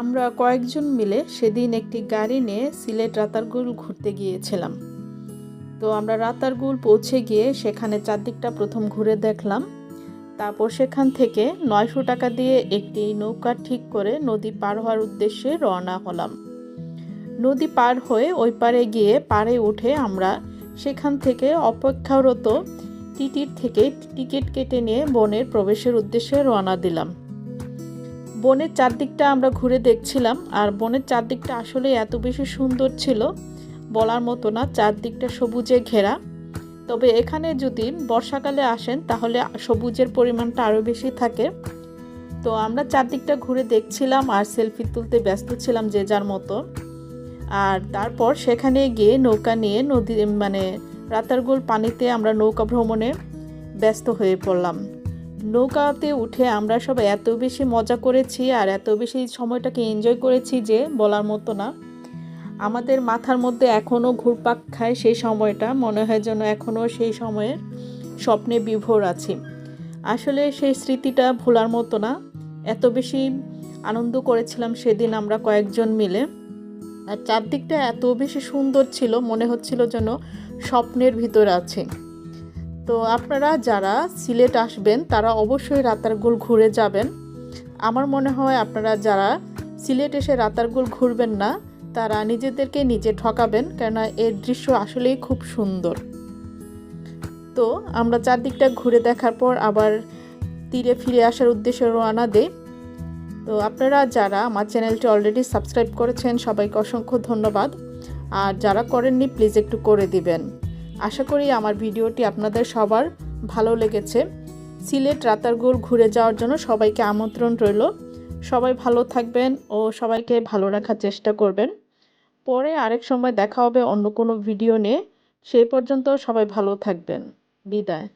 আমরা কয়েকজন মিলে সেদিন একটি গাড়ি নিয়ে সিলেট রাতারগুল ঘুরতে গিয়েছিলাম। তো আমরা রাতারগুল পৌঁছে গিয়ে সেখানে চারদিকটা প্রথম ঘুরে দেখলাম। তারপর সেখান থেকে নয়শো টাকা দিয়ে একটি নৌকা ঠিক করে নদী পার হওয়ার উদ্দেশ্যে রওনা হলাম। নদী পার হয়ে ওই পারে গিয়ে পাড়ে উঠে আমরা সেখান থেকে অপেক্ষারত টিটির থেকে টিকিট কেটে নিয়ে বনের প্রবেশের উদ্দেশ্যে রওনা দিলাম। বনের চারদিকটা আমরা ঘুরে দেখছিলাম, আর বনের চারদিকটা আসলে এত বেশি সুন্দর ছিল বলার মতো না, চারদিকটা সবুজে ঘেরা। তবে এখানে যদি বর্ষাকালে আসেন, তাহলে সবুজের পরিমাণটা আরও বেশি থাকে। তো আমরা চারদিকটা ঘুরে দেখছিলাম আর সেলফি তুলতে ব্যস্ত ছিলাম যে যার মতো। আর তারপর সেখানে গিয়ে নৌকা নিয়ে নদী মানে রাতারগুল পানিতে আমরা নৌকা ভ্রমণে ব্যস্ত হয়ে পড়লাম। নৌকাতে উঠে আমরা সব এত বেশি মজা করেছি আর এত বেশি সময়টাকে এনজয় করেছি যে বলার মতো না। আমাদের মাথার মধ্যে এখনও ঘুরপাক খায় সেই সময়টা, মনে হয় যেন এখনও সেই সময়ের স্বপ্নে বিভোর আছি। আসলে সেই স্মৃতিটা ভোলার মতো না। এত বেশি আনন্দ করেছিলাম সেদিন আমরা কয়েকজন মিলে। আর চারদিকটা এত বেশি সুন্দর ছিল, মনে হচ্ছিল যেন স্বপ্নের ভিতরে আছে। তো আপনারা যারা সিলেট আসবেন, তারা অবশ্যই রাতারগুল ঘুরে যাবেন। আমার মনে হয় আপনারা যারা সিলেট এসে রাতারগুল ঘুরবেন না, তারা নিজেদেরকে নিজে ঠকাবেন, কেননা এর দৃশ্য আসলেই খুব সুন্দর। তো আমরা চারদিকটা ঘুরে দেখার পর আবার তীরে ফিরে আসার উদ্দেশ্যে রওনা দেই। তো আপনারা যারা আমার চ্যানেলটি অলরেডি সাবস্ক্রাইব করেছেন, সবাইকে অসংখ্য ধন্যবাদ। আর যারা করেননি প্লিজ একটু করে দিবেন। আশা করি আমার ভিডিওটি আপনাদের সবার ভালো লেগেছে। সিলেট রাতারগুল ঘুরে যাওয়ার জন্য সবাইকে আমন্ত্রণ রইল। সবাই ভালো থাকবেন ও সবাইকে ভালো রাখার চেষ্টা করবেন। পরে আরেক সময় দেখা হবে অন্য কোনো ভিডিও নিয়ে। সেই পর্যন্ত সবাই ভালো থাকবেন। বিদায়।